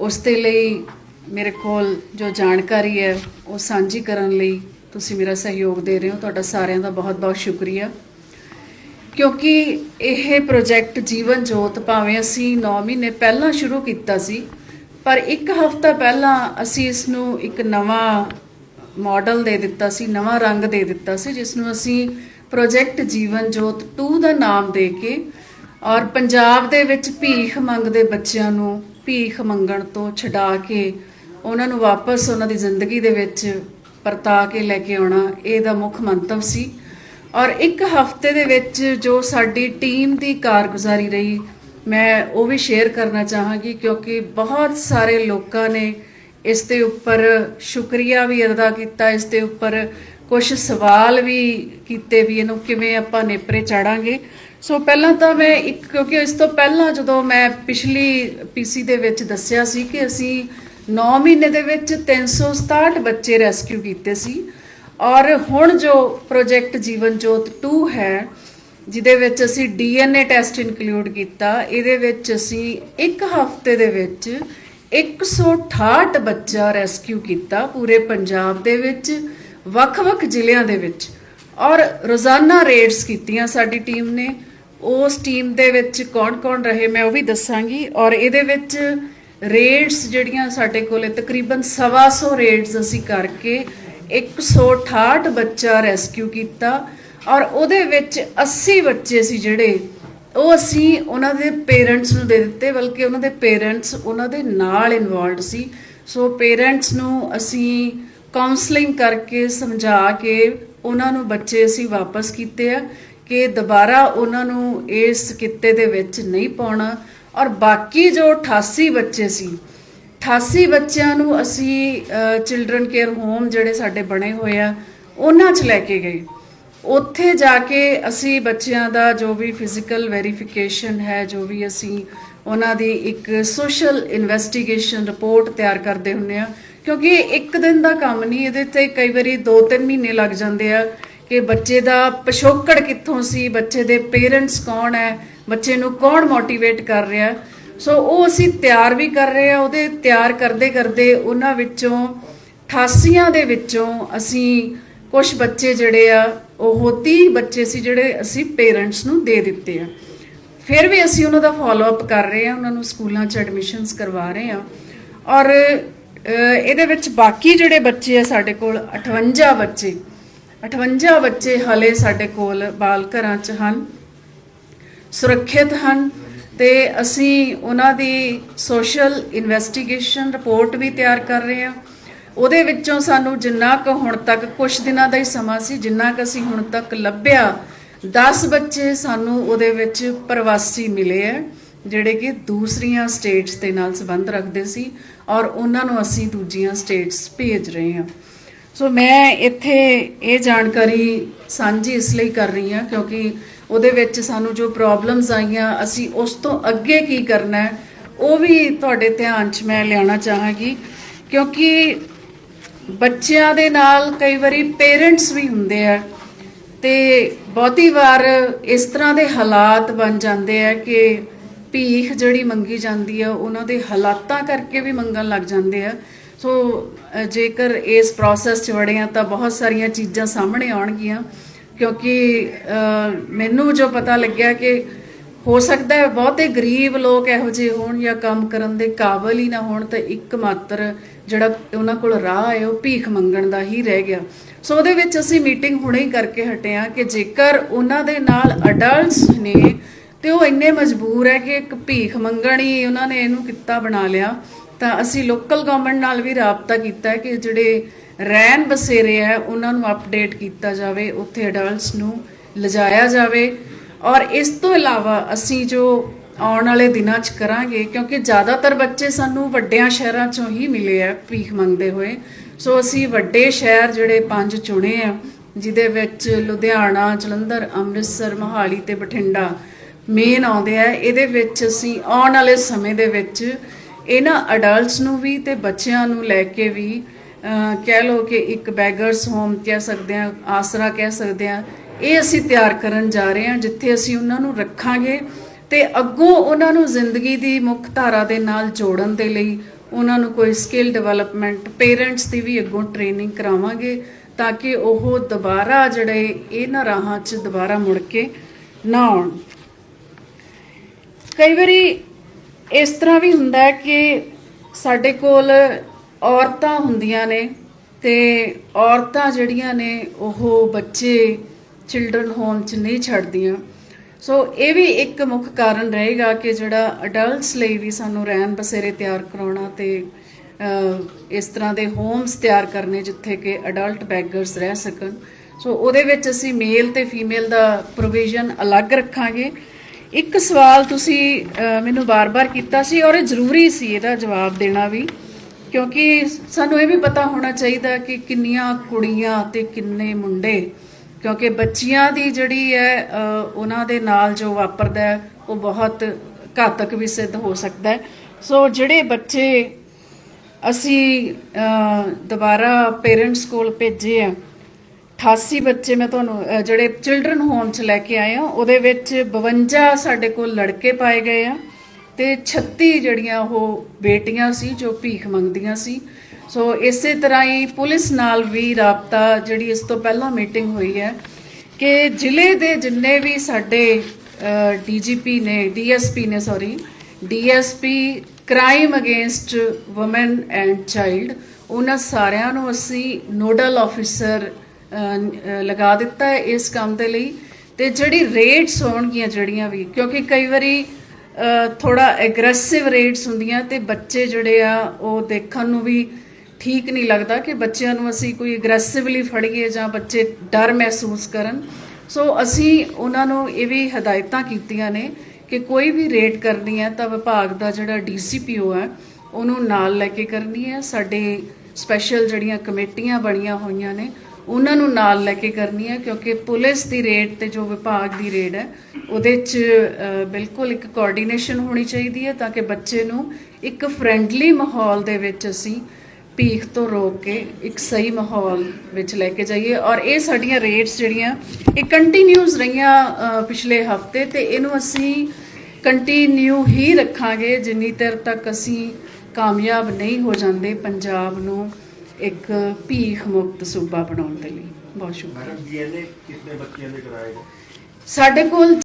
ਉਸ ਦੇ ਲਈ ਮੇਰੇ ਕੋਲ ਜੋ ਜਾਣਕਾਰੀ ਹੈ, ਉਹ ਸਾਂਝੀ ਕਰਨ ਲਈ ਤੁਸੀਂ ਮੇਰਾ ਸਹਿਯੋਗ ਦੇ ਰਹੇ ਹੋ। ਤੁਹਾਡਾ ਸਾਰਿਆਂ ਦਾ ਬਹੁਤ-ਬਹੁਤ ਸ਼ੁਕਰੀਆ। ਕਿਉਂਕਿ ਇਹ ਪ੍ਰੋਜੈਕਟ ਜੀਵਨ ਜੋਤ ਭਾਵੇਂ ਅਸੀਂ 9 ਮਹੀਨੇ ਪਹਿਲਾਂ ਸ਼ੁਰੂ ਕੀਤਾ ਸੀ, ਪਰ ਇੱਕ ਹਫ਼ਤਾ ਪਹਿਲਾਂ ਅਸੀਂ ਇਸ ਨੂੰ ਇੱਕ ਨਵਾਂ ਮਾਡਲ ਦੇ ਦਿੱਤਾ ਸੀ, ਨਵਾਂ ਰੰਗ ਦੇ ਦਿੱਤਾ ਸੀ, ਜਿਸ ਨੂੰ ਅਸੀਂ ਪ੍ਰੋਜੈਕਟ ਜੀਵਨ ਜੋਤ 2 ਦਾ ਨਾਮ ਦੇ ਕੇ ਔਰ ਪੰਜਾਬ ਦੇ ਵਿੱਚ ਭੀਖ ਮੰਗਦੇ ਬੱਚਿਆਂ ਨੂੰ ਭੀਖ ਮੰਗਣ ਤੋਂ ਛਡਾ ਕੇ ਉਹਨਾਂ ਨੂੰ ਵਾਪਸ ਉਹਨਾਂ ਦੀ ਜ਼ਿੰਦਗੀ ਦੇ ਵਿੱਚ ਪਰਤਾ ਕੇ ਲੈ ਕੇ ਆਉਣਾ, ਇਹ ਦਾ ਮੁੱਖ ਮੰਤਵ ਸੀ। ਔਰ ਇੱਕ ਹਫ਼ਤੇ ਦੇ ਵਿੱਚ ਜੋ ਸਾਡੀ ਟੀਮ ਦੀ ਕਾਰਗੁਜ਼ਾਰੀ ਰਹੀ, ਮੈਂ ਉਹ ਵੀ ਸ਼ੇਅਰ ਕਰਨਾ ਚਾਹਾਂਗੀ ਕਿਉਂਕਿ ਬਹੁਤ ਸਾਰੇ ਲੋਕਾਂ ਨੇ ਇਸ ਦੇ ਉੱਪਰ ਸ਼ੁਕਰੀਆ ਵੀ ਅਦਾ ਕੀਤਾ, ਇਸ ਦੇ ਉੱਪਰ ਕੁਝ ਸਵਾਲ ਵੀ ਕੀਤੇ ਵੀ ਇਹਨੂੰ ਕਿਵੇਂ ਆਪਾਂ ਨੇਪਰੇ ਚਾੜਾਂਗੇ। ਸੋ ਪਹਿਲਾਂ ਤਾਂ ਮੈਂ ਇੱਕ ਕਿਉਂਕਿ ਇਸ ਤੋਂ ਪਹਿਲਾਂ ਜਦੋਂ ਮੈਂ ਪਿਛਲੀ ਪੀਸੀ ਦੇ ਵਿੱਚ ਦੱਸਿਆ ਸੀ ਕਿ ਅਸੀਂ 9 ਮਹੀਨੇ ਦੇ ਵਿੱਚ 367 ਬੱਚੇ ਰੈਸਕਿਊ ਕੀਤੇ ਸੀ। ਔਰ ਹੁਣ ਜੋ ਪ੍ਰੋਜੈਕਟ ਜੀਵਨ ਜੋਤ 2 ਹੈ, ਜਿਹਦੇ ਵਿੱਚ ਅਸੀਂ ਡੀਐਨਏ ਟੈਸਟ ਇਨਕਲੂਡ ਕੀਤਾ, ਇਹਦੇ ਵਿੱਚ ਅਸੀਂ ਇੱਕ ਹਫ਼ਤੇ ਦੇ ਵਿੱਚ 168 ਬੱਚਾ ਰੈਸਕਿਊ ਕੀਤਾ ਪੂਰੇ ਪੰਜਾਬ ਦੇ ਵਿੱਚ। ਵੱਖ-ਵੱਖ ਜ਼ਿਲ੍ਹਿਆਂ ਦੇ ਵਿੱਚ। ਔਰ ਰੋਜ਼ਾਨਾ ਰੇਡਸ ਕੀਤੀਆਂ ਸਾਡੀ ਟੀਮ ਨੇ। ਉਸ ਟੀਮ ਦੇ ਵਿੱਚ ਕੌਣ-ਕੌਣ ਰਹੇ ਮੈਂ ਉਹ ਵੀ ਦੱਸਾਂਗੀ। ਔਰ ਇਹਦੇ ਵਿੱਚ ਰੇਡਸ ਜਿਹੜੀਆਂ ਸਾਡੇ ਕੋਲੇ ਤਕਰੀਬਨ 125 ਰੇਡਸ ਅਸੀਂ ਕਰਕੇ 168 ਬੱਚਾ ਰੈਸਕਿਊ ਕੀਤਾ। ਔਰ ਉਹਦੇ ਵਿੱਚ 80 ਬੱਚੇ ਸੀ ਜਿਹੜੇ, ਉਹ ਅਸੀਂ ਉਹਨਾਂ ਦੇ ਪੇਰੈਂਟਸ ਨੂੰ ਦੇ ਦਿੱਤੇ, ਬਲਕਿ ਉਹਨਾਂ ਦੇ ਪੇਰੈਂਟਸ ਉਹਨਾਂ ਦੇ ਨਾਲ ਇਨਵੋਲਡ ਸੀ। ਸੋ ਪੇਰੈਂਟਸ ਨੂੰ ਅਸੀਂ ਕਾਉਂਸਲਿੰਗ ਕਰਕੇ ਸਮਝਾ ਕੇ ਉਹਨਾਂ ਨੂੰ ਬੱਚੇ ਅਸੀਂ ਵਾਪਸ ਕੀਤੇ ਆ ਕਿ ਦੁਬਾਰਾ ਉਹਨਾਂ ਨੂੰ ਇਸ ਕਿੱਤੇ ਦੇ ਵਿੱਚ ਨਹੀਂ ਪਾਉਣਾ। ਔਰ ਬਾਕੀ ਜੋ 88 ਬੱਚੇ ਸੀ 88 ਬੱਚਿਆਂ ਨੂੰ ਅਸੀਂ ਚਿਲਡਰਨ ਕੇਅਰ ਹੋਮ ਜਿਹੜੇ ਸਾਡੇ ਬਣੇ ਹੋਏ ਆ, ਉਹਨਾਂ 'ਚ ਲੈ ਕੇ ਗਏ। ਉੱਥੇ ਜਾ ਕੇ ਅਸੀਂ ਬੱਚਿਆਂ ਦਾ ਜੋ ਵੀ ਫਿਜ਼ੀਕਲ ਵੈਰੀਫਿਕੇਸ਼ਨ ਹੈ, ਜੋ ਵੀ ਅਸੀਂ ਉਹਨਾਂ ਦੀ ਇੱਕ ਸੋਸ਼ਲ ਇਨਵੈਸਟੀਗੇਸ਼ਨ ਰਿਪੋਰਟ ਤਿਆਰ ਕਰਦੇ ਹੁੰਨੇ ਆ ਕਿਉਂਕਿ ਇੱਕ ਦਿਨ ਦਾ ਕੰਮ ਨਹੀਂ, ਇਹਦੇ ਤੇ ਕਈ ਵਾਰੀ 2-3 ਮਹੀਨੇ ਲੱਗ ਜਾਂਦੇ ਆ ਕਿ ਬੱਚੇ ਦਾ ਪਿਛੋਕੜ ਕਿੱਥੋਂ ਸੀ, ਬੱਚੇ ਦੇ ਪੇਰੈਂਟਸ ਕੌਣ ਹੈ, ਬੱਚੇ ਨੂੰ ਕੌਣ ਮੋਟੀਵੇਟ ਕਰ ਰਿਹਾ। ਸੋ ਉਹ ਅਸੀਂ ਤਿਆਰ ਵੀ ਕਰ ਰਹੇ ਆ, ਉਹਦੇ ਤਿਆਰ ਕਰਦੇ ਕਰਦੇ ਉਹਨਾਂ ਵਿੱਚੋਂ 88 ਦੇ ਵਿੱਚੋਂ ਅਸੀਂ ਕੁਝ ਬੱਚੇ ਜਿਹੜੇ ਆ, ਉਹ 30 ਬੱਚੇ ਸੀ ਜਿਹੜੇ ਅਸੀਂ ਪੇਰੈਂਟਸ ਨੂੰ ਦੇ ਦਿੱਤੇ ਆ। ਫਿਰ ਵੀ ਅਸੀਂ ਉਹਨਾਂ ਦਾ ਫਾਲੋ ਅਪ ਕਰ ਰਹੇ ਆ, ਉਹਨਾਂ ਨੂੰ ਸਕੂਲਾਂ 'ਚ ਐਡਮਿਸ਼ਨਸ ਕਰਵਾ ਰਹੇ ਆ। ਔਰ ਇਹਦੇ ਵਿੱਚ ਬਾਕੀ ਜਿਹੜੇ ਬੱਚੇ ਆ ਸਾਡੇ ਕੋਲ 58 ਬੱਚੇ 58 ਬੱਚੇ ਹਲੇ ਸਾਡੇ ਕੋਲ ਬਾਲ ਘਰਾਂ 'ਚ ਹਨ, ਸੁਰੱਖਿਅਤ ਹਨ ਤੇ ਅਸੀਂ ਉਹਨਾਂ ਦੀ ਸੋਸ਼ਲ ਇਨਵੈਸਟੀਗੇਸ਼ਨ ਰਿਪੋਰਟ ਵੀ ਤਿਆਰ ਕਰ ਰਹੇ ਹਾਂ। ਉਹਦੇ ਵਿੱਚੋਂ ਸਾਨੂੰ ਜਿੰਨਾ ਕੁ ਹੁਣ ਤੱਕ ਕੁਝ ਦਿਨਾਂ ਦਾ ਹੀ ਸਮਾਂ ਸੀ, ਜਿੰਨਾ ਕੁ ਅਸੀਂ ਹੁਣ ਤੱਕ ਲੱਭਿਆ 10 ਬੱਚੇ ਸਾਨੂੰ ਉਹਦੇ ਵਿੱਚ ਪ੍ਰਵਾਸੀ ਮਿਲੇ ਆ ਜਿਹੜੇ ਕਿ ਦੂਸਰੀਆਂ ਸਟੇਟਸ ਦੇ ਨਾਲ ਸੰਬੰਧ ਰੱਖਦੇ ਸੀ ਔਰ ਉਹਨਾਂ ਨੂੰ ਅਸੀਂ ਦੂਜੀਆਂ ਸਟੇਟਸ ਭੇਜ ਰਹੇ ਹਾਂ। ਸੋ ਮੈਂ ਇੱਥੇ ਇਹ ਜਾਣਕਾਰੀ ਸਾਂਝੀ ਇਸ ਲਈ ਕਰ ਰਹੀ ਹਾਂ ਕਿਉਂਕਿ ਉਹਦੇ ਵਿੱਚ ਸਾਨੂੰ ਜੋ ਪ੍ਰੋਬਲਮਸ ਆਈਆਂ, ਅਸੀਂ ਉਸ ਤੋਂ ਅੱਗੇ ਕੀ ਕਰਨਾ ਹੈ, ਉਹ ਵੀ ਤੁਹਾਡੇ ਧਿਆਨ 'ਚ ਮੈਂ ਲਿਆਉਣਾ ਚਾਹਾਂਗੀ। ਕਿਉਂਕਿ ਬੱਚਿਆਂ ਦੇ ਨਾਲ ਕਈ ਵਾਰੀ ਪੇਰੈਂਟਸ ਵੀ ਹੁੰਦੇ ਆ ਤੇ ਬਹੁਤੀ ਵਾਰ ਇਸ ਤਰ੍ਹਾਂ ਦੇ ਹਾਲਾਤ ਬਣ ਜਾਂਦੇ ਆ ਕਿ ਭੀਖ ਜਿਹੜੀ ਮੰਗੀ ਜਾਂਦੀ ਆ, ਉਹਨਾਂ ਦੇ ਹਾਲਾਤਾਂ ਕਰਕੇ ਵੀ ਮੰਗਣ ਲੱਗ ਜਾਂਦੇ ਆ। ਸੋ ਜੇਕਰ ਇਸ ਪ੍ਰੋਸੈਸ 'ਚ ਵੜੇ ਆ, ਤਾਂ ਬਹੁਤ ਸਾਰੀਆਂ ਚੀਜ਼ਾਂ ਸਾਹਮਣੇ ਆਉਣਗੀਆਂ। ਕਿਉਂਕਿ ਮੈਨੂੰ ਜੋ ਪਤਾ ਲੱਗਿਆ ਕਿ ਹੋ ਸਕਦਾ ਹੈ ਬਹੁਤੇ ਗਰੀਬ ਲੋਕ ਇਹੋ ਜਿਹੇ ਹੋਣ ਜਾਂ ਕੰਮ ਕਰਨ ਦੇ ਕਾਬਲ ਹੀ ਨਾ ਹੋਣ, ਤਾਂ ਇੱਕ ਮਾਤਰ ਜਿਹੜਾ ਉਹਨਾਂ ਕੋਲ ਰਾਹ ਹੈ, ਉਹ ਭੀਖ ਮੰਗਣ ਦਾ ਹੀ ਰਹਿ ਗਿਆ। ਸੋ, ਉਹਦੇ ਵਿੱਚ ਅਸੀਂ ਮੀਟਿੰਗ ਹੁਣੇ ਹੀ ਕਰਕੇ ਹਟੇ ਆ ਕਿ ਜੇਕਰ ਉਹਨਾਂ ਦੇ ਨਾਲ ਅਡਲਟਸ ਨੇ ਤੇ ਉਹ ਇੰਨੇ ਮਜਬੂਰ ਹੈ ਕਿ ਇੱਕ ਭੀਖ ਮੰਗਣ ਹੀ ਉਹਨਾਂ ਨੇ ਇਹਨੂੰ ਕਿੱਤਾ ਬਣਾ ਲਿਆ। ਤਾਂ ਅਸੀਂ ਲੋਕਲ ਗਵਰਨਮੈਂਟ ਨਾਲ ਵੀ ਰਾਬਤਾ ਕੀਤਾ ਕਿ ਜਿਹੜੇ ਰਹਿਣ ਬਸੇਰੇ ਹੈ, ਉਹਨਾਂ ਨੂੰ ਅਪਡੇਟ ਕੀਤਾ ਜਾਵੇ, ਉੱਥੇ ਅਡਲਟਸ ਨੂੰ ਲਿਜਾਇਆ ਜਾਵੇ। ਔਰ ਇਸ ਤੋਂ ਇਲਾਵਾ ਅਸੀਂ ਜੋ ਆਉਣ ਵਾਲੇ ਦਿਨਾਂ 'ਚ ਕਰਾਂਗੇ, ਕਿਉਂਕਿ ਜ਼ਿਆਦਾਤਰ ਬੱਚੇ ਸਾਨੂੰ ਵੱਡਿਆਂ ਸ਼ਹਿਰਾਂ 'ਚੋਂ ਹੀ ਮਿਲੇ ਆ ਭੀਖ ਮੰਗਦੇ ਹੋਏ। ਸੋ ਅਸੀਂ ਵੱਡੇ ਸ਼ਹਿਰ ਜਿਹੜੇ ਪੰਜ ਚੁਣੇ ਆ, ਜਿਹਦੇ ਵਿੱਚ ਲੁਧਿਆਣਾ, ਜਲੰਧਰ, ਅੰਮ੍ਰਿਤਸਰ, ਮੋਹਾਲੀ ਤੇ ਬਠਿੰਡਾ ਮੇਨ ਆਉਂਦੇ ਆ, ਇਹਦੇ ਵਿੱਚ ਅਸੀਂ ਆਉਣ ਵਾਲੇ ਸਮੇਂ ਦੇ ਵਿੱਚ ਇਹਨਾਂ ਅਡਲਟਸ ਨੂੰ ਵੀ ਤੇ ਬੱਚਿਆਂ ਨੂੰ ਲੈ ਕੇ ਵੀ ਕਹਿ ਲਓ ਕਿ ਇੱਕ ਬੈਗਰਸ ਹੋਮ ਕਹਿ ਸਕਦੇ ਆ, ਆਸਰਾ ਕਹਿ ਸਕਦੇ ਆ, ਇਹ ਅਸੀਂ ਤਿਆਰ ਕਰਨ ਜਾ ਰਹੇ ਹਾਂ ਜਿੱਥੇ ਅਸੀਂ ਉਹਨਾਂ ਨੂੰ ਰੱਖਾਂਗੇ ਤੇ ਅੱਗੋਂ ਉਹਨਾਂ ਨੂੰ ਜ਼ਿੰਦਗੀ ਦੀ ਮੁੱਖ ਧਾਰਾ ਦੇ ਨਾਲ ਜੋੜਨ ਦੇ ਲਈ ਉਹਨਾਂ ਨੂੰ ਕੋਈ ਸਕਿੱਲ ਡਿਵੈਲਪਮੈਂਟ ਪੇਰੈਂਟਸ ਦੀ ਵੀ ਅੱਗੋਂ ਟ੍ਰੇਨਿੰਗ ਕਰਾਵਾਂਗੇ ਤਾਂ ਕਿ ਉਹ ਦੁਬਾਰਾ ਜਿਹੜੇ ਇਹਨਾਂ ਰਾਹਾਂ 'ਚ ਦੁਬਾਰਾ ਮੁੜ ਕੇ ਨਾ ਆਉਣ। ਕਈ ਵਾਰੀ ਇਸ ਤਰ੍ਹਾਂ ਵੀ ਹੁੰਦਾ ਹੈ ਕਿ ਸਾਡੇ ਕੋਲ ਔਰਤਾਂ ਹੁੰਦੀਆਂ ਨੇ ਤੇ ਔਰਤਾਂ ਜਿਹੜੀਆਂ ਨੇ ਉਹ ਬੱਚੇ ਚਿਲਡਰਨ ਹੋਮ 'ਚ ਨਹੀਂ ਛੱਡਦੀਆਂ। ਸੋ ਇਹ ਵੀ ਇੱਕ ਮੁੱਖ ਕਾਰਨ ਰਹੇਗਾ ਕਿ ਜਿਹੜਾ ਅਡਲਟਸ ਲਈ ਵੀ ਸਾਨੂੰ ਰਹਿਣ ਬਸੇਰੇ ਤਿਆਰ ਕਰਾਉਣਾ ਤੇ ਇਸ ਤਰ੍ਹਾਂ ਦੇ ਹੋਮਸ ਤਿਆਰ ਕਰਨੇ ਜਿੱਥੇ ਕਿ ਅਡਲਟ ਬੈਗਰਸ ਰਹਿ ਸਕਣ। ਸੋ ਉਹਦੇ ਵਿੱਚ ਅਸੀਂ ਮੇਲ ਤੇ ਫੀਮੇਲ ਦਾ ਪ੍ਰੋਵੀਜ਼ਨ ਅਲੱਗ ਰੱਖਾਂਗੇ। ਇੱਕ ਸਵਾਲ ਤੁਸੀਂ ਮੈਨੂੰ ਬਾਰ-ਬਾਰ ਕੀਤਾ ਸੀ ਔਰ ਇਹ ਜ਼ਰੂਰੀ ਸੀ ਇਹਦਾ ਜਵਾਬ ਦੇਣਾ ਵੀ, ਕਿਉਂਕਿ ਸਾਨੂੰ ਇਹ ਵੀ ਪਤਾ ਹੋਣਾ ਚਾਹੀਦਾ ਕਿ ਕਿੰਨੀਆਂ ਕੁੜੀਆਂ ਤੇ ਕਿੰਨੇ ਮੁੰਡੇ, ਕਿਉਂਕਿ ਬੱਚੀਆਂ ਦੀ ਜਿਹੜੀ ਹੈ ਉਹਨਾਂ ਦੇ ਨਾਲ ਜੋ ਵਾਪਰਦਾ ਹੈ, ਉਹ ਬਹੁਤ ਘਾਤਕ ਵੀ ਸਿੱਧ ਹੋ ਸਕਦਾ ਹੈ। ਸੋ ਜਿਹੜੇ ਬੱਚੇ ਅਸੀਂ ਦੁਬਾਰਾ ਪੇਰੈਂਟਸ ਕੋਲ ਭੇਜੇ ਆ 88 ਬੱਚੇ ਮੈਂ ਤੁਹਾਨੂੰ ਅਹ, ਜਿਹੜੇ ਚਿਲਡਰਨ ਹੋਮ ਚ ਲੈ ਕੇ ਆਏ ਆ ਉਹਦੇ ਵਿੱਚ 52 ਸਾਡੇ ਕੋਲ ਲੜਕੇ ਪਾਏ ਗਏ ਆ ਤੇ 36 ਜਿਹੜੀਆਂ ਉਹ ਬੇਟੀਆਂ ਸੀ ਜੋ ਭੀਖ ਮੰਗਦੀਆਂ ਸੀ। ਸੋ ਇਸੇ ਤਰ੍ਹਾਂ ਹੀ ਪੁਲਿਸ ਨਾਲ ਵੀ ਰਾਬਤਾ ਜਿਹੜੀ ਇਸ ਤੋਂ ਪਹਿਲਾਂ ਮੀਟਿੰਗ ਹੋਈ ਹੈ ਕਿ ਜ਼ਿਲ੍ਹੇ ਦੇ ਜਿੰਨੇ ਵੀ ਸਾਡੇ ਡੀਜੀਪੀ ਨੇ ਡੀਐਸਪੀ ਨੇ sorry DSP crime against women and child ਉਹਨਾਂ ਸਾਰਿਆਂ ਨੂੰ ਅਸੀਂ ਨੋਡਲ ਆਫਿਸਰ ਲਗਾ ਦਿੱਤਾ ਹੈ ਇਸ ਕੰਮ ਦੇ ਲਈ ਤੇ ਜਿਹੜੀ ਰੇਟਸ ਹੋਣਗੀਆਂ ਜਿਹੜੀਆਂ ਵੀ, ਕਿਉਂਕਿ ਕਈ ਵਾਰੀ ਥੋੜਾ ਐਗਰੈਸਿਵ ਰੇਟਸ ਹੁੰਦੀਆਂ ਤੇ ਬੱਚੇ ਜਿਹੜੇ ਆ, ਉਹ ਦੇਖਣ ਨੂੰ ਵੀ ਠੀਕ ਨਹੀਂ ਲੱਗਦਾ ਕਿ ਬੱਚਿਆਂ ਨੂੰ ਅਸੀਂ ਕੋਈ ਐਗਰੈਸਿਵਲੀ ਫੜੀਏ ਜਾਂ ਬੱਚੇ ਡਰ ਮਹਿਸੂਸ ਕਰਨ। ਸੋ ਅਸੀਂ ਉਹਨਾਂ ਨੂੰ ਇਹ ਵੀ ਹਦਾਇਤਾਂ ਕੀਤੀਆਂ ਨੇ ਕਿ ਕੋਈ ਵੀ ਰੇਟ ਕਰਨੀ ਹੈ ਤਾਂ ਵਿਭਾਗ ਦਾ ਜਿਹੜਾ ਡੀਸੀਪੀਓ ਹੈ, ਉਹਨੂੰ ਨਾਲ ਲੈ ਕੇ ਕਰਨੀ ਹੈ। ਸਾਡੇ ਸਪੈਸ਼ਲ ਜਿਹੜੀਆਂ ਕਮੇਟੀਆਂ ਬਣੀਆਂ ਹੋਈਆਂ ਨੇ ਉਹਨਾਂ ਨੂੰ ਨਾਲ ਲੈ ਕੇ ਕਰਨੀ ਹੈ ਕਿਉਂਕਿ ਪੁਲਿਸ ਦੀ ਰੇਡ ਤੇ ਜੋ ਵਿਭਾਗ ਦੀ ਰੇਡ ਹੈ, ਉਹਦੇ 'ਚ ਬਿਲਕੁਲ ਇੱਕ ਕੋਆਰਡੀਨੇਸ਼ਨ ਹੋਣੀ ਚਾਹੀਦੀ ਹੈ ਤਾਂ ਕਿ ਬੱਚੇ ਨੂੰ ਇੱਕ ਫ੍ਰੈਂਡਲੀ ਮਾਹੌਲ ਦੇ ਵਿੱਚ ਅਸੀਂ ਭੀਖ ਤੋਂ ਰੋਕ ਕੇ ਇੱਕ ਸਹੀ ਮਾਹੌਲ ਵਿੱਚ ਲੈ ਕੇ ਜਾਈਏ। ਔਰ ਇਹ ਸਾਡੀਆਂ ਰੇਟਸ ਜਿਹੜੀਆਂ, ਇਹ ਕੰਟੀਨਿਊਸ ਰਹੀਆਂ ਪਿਛਲੇ ਹਫ਼ਤੇ ਤੇ ਇਹਨੂੰ ਅਸੀਂ ਕੰਟੀਨਿਊ ਹੀ ਰੱਖਾਂਗੇ। ਜਿੰਨੀ ਦੇਰ ਤੱਕ ਅਸੀਂ ਕਾਮਯਾਬ ਨਹੀਂ ਹੋ ਜਾਂਦੇ ਪੰਜਾਬ ਨੂੰ ਇੱਕ ਭੀਖ ਮੁਕਤ ਸੂਬਾ ਬਣਾਉਣ ਦੇ ਲਈ। ਬਹੁਤ ਸ਼ੁਕਰੀਆ। ਮੈਡਮ ਡੀਐਨਏ ਕਿੰਨੇ ਬੱਚਿਆਂ ਦੇ ਕਰਾਏ ਗਏ ਸਾਡੇ ਕੋਲ